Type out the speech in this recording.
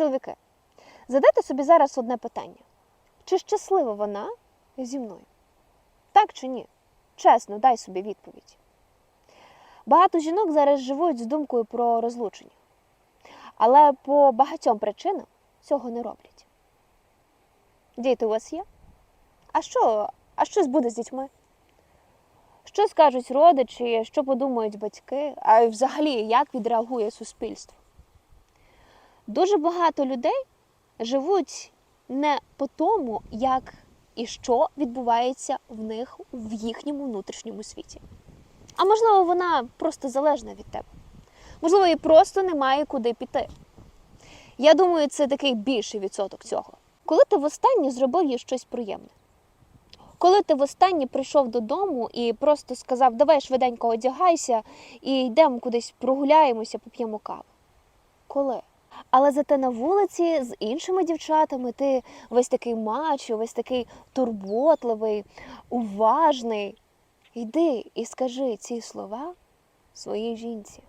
Чоловіки, задайте собі зараз одне питання: чи щаслива вона зі мною? Так чи ні? Чесно, дай собі відповідь. Багато жінок зараз живуть з думкою про розлучення, але по багатьом причинам цього не роблять. Діти у вас є? А що, а що буде з дітьми? Що скажуть родичі, що подумають батьки, а взагалі як відреагує суспільство? Дуже багато людей живуть не по тому, як і що відбувається в них в їхньому внутрішньому світі. А можливо, вона просто залежна від тебе. Можливо, їй просто немає куди піти. Я думаю, це такий більший відсоток цього. Коли ти востаннє зробив їй щось приємне? Коли ти востаннє прийшов додому і просто сказав, давай швиденько одягайся і йдемо кудись прогуляємося, поп'ємо каву. Коли? Але зате на вулиці з іншими дівчатами ти весь такий мачо, весь такий турботливий, уважний. Йди і скажи ці слова своїй жінці.